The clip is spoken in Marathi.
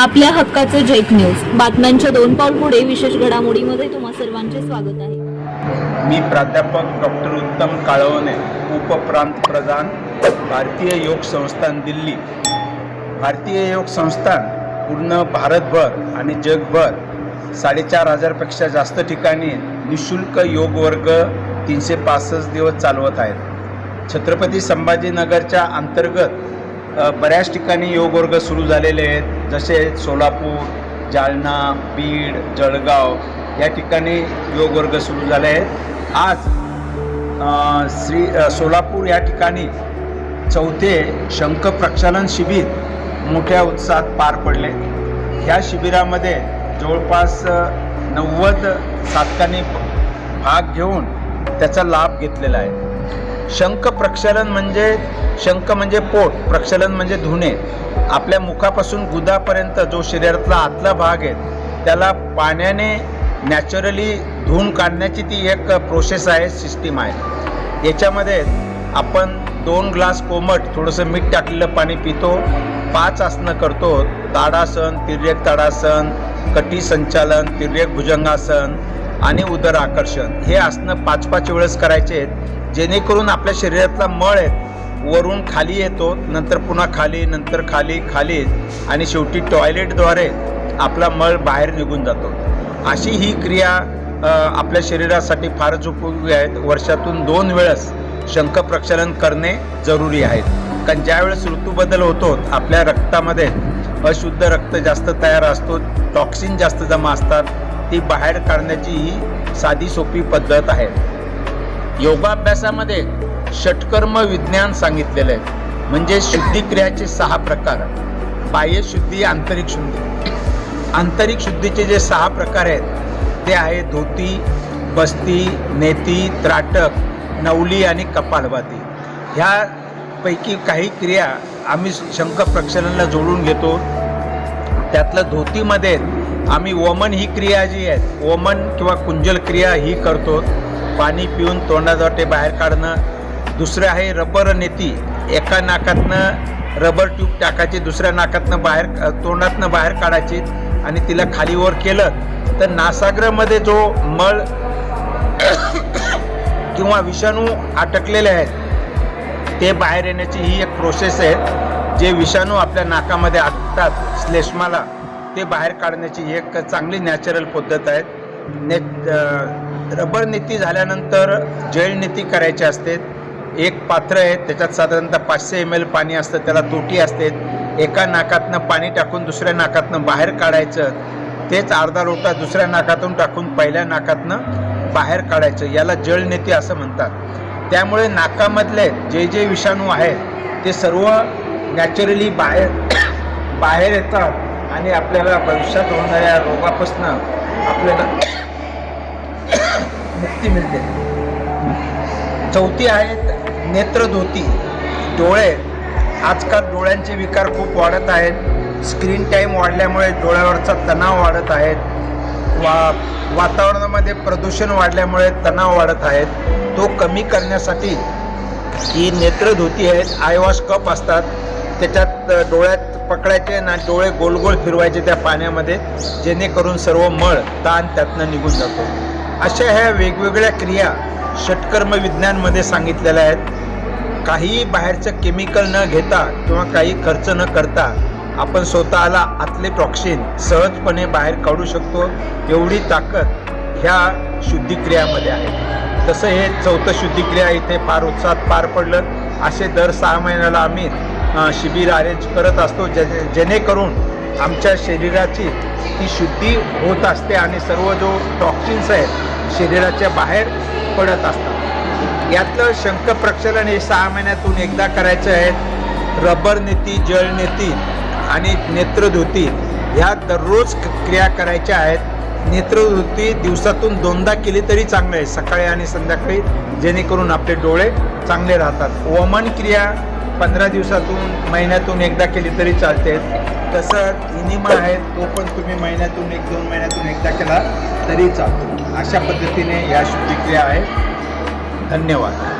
आपल्या हक्काचं जैक न्यूज. बातम्यांच्या दोन पाऊल पुढे विशेष घडामोडीमध्ये तुम्हा सर्वांचे स्वागत आहे. मी प्राध्यापक डॉक्टर उत्तम काळवणे उपप्रांत प्रधान भारतीय योग संस्थान दिल्ली. भारतीय योग संस्थान पूर्ण भारतभर आणि जगभर साडेचार हजारपेक्षा जास्त ठिकाणी निशुल्क योग वर्ग तीनशे पासष्ट दिवस चालवत आहेत. छत्रपती संभाजीनगरच्या अंतर्गत बऱ्याच ठिकाणी योग वर्ग सुरू झालेले आहेत जसे सोलापूर जालना बीड जळगाव या ठिकाणी योग वर्ग सुरू झाले आहेत. आज श्री सोलापूर या ठिकाणी चौथे शंख प्रक्षालन शिबिर मोठ्या उत्साहात पार पडले. ह्या शिबिरामध्ये जवळपास नव्वद साधकांनी भाग घेऊन त्याचा लाभ घेतलेला आहे. शंख प्रक्षालन म्हणजे शंख म्हणजे पोट प्रक्षालन म्हणजे धुणे. आपल्या मुखापासून गुदापर्यंत जो शरीरातला आतला भाग आहे त्याला पाण्याने नॅचरली धुवून काढण्याची ती एक प्रोसेस आहे सिस्टीम आहे. याच्यामध्ये आपण दोन ग्लास कोमट थोडंसं मीठ टाकलेलं पाणी पितो पाच आसनं करतो ताडासन तिर्यक ताडासन कटी संचालन तिर्यक भुजंगासन आणि उदर आकर्षण. हे आसनं पाच पाच वेळेस करायचे आहेत जेणेकरून आपल्या शरीरातला मळ आहे वरून खाली येतो नंतर पुन्हा खाली नंतर खाली खाली आणि शेवटी टॉयलेटद्वारे आपला मळ बाहेर निघून जातो. अशी ही क्रिया आपल्या शरीरासाठी फारच उपयोगी आहेत वर्षातून दोन वेळेस शंख प्रक्षालन करणे जरुरी आहे. कारण ज्यावेळेस ऋतूबदल होतो आपल्या रक्तामध्ये अशुद्ध रक्त जास्त तयार असतो टॉक्सिन जास्त जमा असतात ती बाहेर काढण्याची ही साधी सोपी पद्धत आहे. योगाभ्यासामध्ये षटकर्म विज्ञान सांगितलेलं आहे. म्हणजे शुद्धिक्रियाचे सहा प्रकार. बाह्य शुद्धी आंतरिक शुद्धी. आंतरिक शुद्धीचे जे सहा प्रकार आहेत ते आहे धोती बस्ती नेती त्राटक नवली आणि कपालभाती. ह्यापैकी काही क्रिया आम्ही शंख प्रक्षालनाला जोडून घेतो. त्यातलं धोतीमध्ये आम्ही वमन ही क्रिया जी आहे वमन किंवा कुंजल क्रिया ही करतो. पाणी पिऊन तोंडाद्वाटे बाहेर काढणं. दुसरं आहे रबर नेती. एका नाकातनं रबर ट्यूब टाकायची दुसऱ्या नाकातनं बाहेर तोंडातनं बाहेर काढायची आणि तिला खालीवर केलं तर नासाग्रामध्ये जो मळ किंवा विषाणू अटकलेले आहेत ते बाहेर येण्याची ही एक प्रोसेस आहे. जे विषाणू आपल्या नाकामध्ये आटतात श्लेष्माला ते बाहेर काढण्याची एक चांगली नॅचरल पद्धत आहे. ने रबर नीती झाल्यानंतर जैल नीती करायची असते. एक पात्र आहे त्याच्यात साधारणतः पाचशे एम एल पाणी असतं त्याला तोटी असते. एका नाकातनं पाणी टाकून दुसऱ्या नाकातनं बाहेर काढायचं. तेच अर्धा लोटा दुसऱ्या नाकातून टाकून पहिल्या नाकातनं बाहेर काढायचं. याला जळनेती असं म्हणतात. त्यामुळे नाकामधले जे जे विषाणू आहेत ते सर्व नॅचरली बाहेर बाहेर येतात आणि आपल्याला भविष्यात होणाऱ्या रोगापासून आपल्याला मुक्ती मिळते. चौथी आहेत नेत्रधोती डोळे आजकाल डोळ्यांचे विकार खूप वाढत आहेत. स्क्रीन टाईम वाढल्यामुळे डोळ्यावरचा तणाव वाढत आहेत. वा वातावरणामध्ये प्रदूषण वाढल्यामुळे तणाव वाढत आहेत. तो कमी करण्यासाठी ही नेत्रधोती आहेत. आयवॉश कप असतात. त्याच्यात डोळ्यात पकडायचे ना डोळे गोल गोल फिरवायचे त्या पाण्यामध्ये. जेणेकरून सर्व मळ ताण त्यातनं निघून जातो. अशा ह्या वेगवेगळ्या क्रिया षटकर्म विज्ञानमध्ये सांगितलेल्या आहेत. काही बाहेरचं केमिकल न घेता किंवा काही खर्च न करता आपण स्वतःला आतले टॉक्सिन सहजपणे बाहेर काढू शकतो. एवढी ताकद ह्या शुद्धिक्रियामध्ये आहे. तसं हे चौथं शुद्धिक्रिया इथे फार उत्साहात पार पडलं. असे दर सहा महिन्याला आम्ही शिबिर अरेंज करत असतो. जे जेणेकरून आमच्या शरीराची ती शुद्धी होत असते आणि सर्व जो टॉक्सिन्स आहेत शरीराच्या बाहेर पडत असतात. यातलं शंख प्रक्षालन हे सहा महिन्यातून एकदा करायचं आहे. रबर नेती जळ नेती आणि नेत्रधुती ह्या दररोज क्रिया करायच्या आहेत. नेत्रधुती दिवसातून दोनदा केली तरी चांगलं आहे. सकाळी आणि संध्याकाळी जेणेकरून आपले डोळे चांगले राहतात. वमन क्रिया पंधरा दिवसातून महिन्यातून एकदा केली तरी चालते. तसं इनिमा आहे तो पण तुम्ही महिन्यातून एक दोन महिन्यातून एकदा केला तरी चालतो. अशा पद्धतीने या शुद्धिक्रिया आहेत धन्यवाद.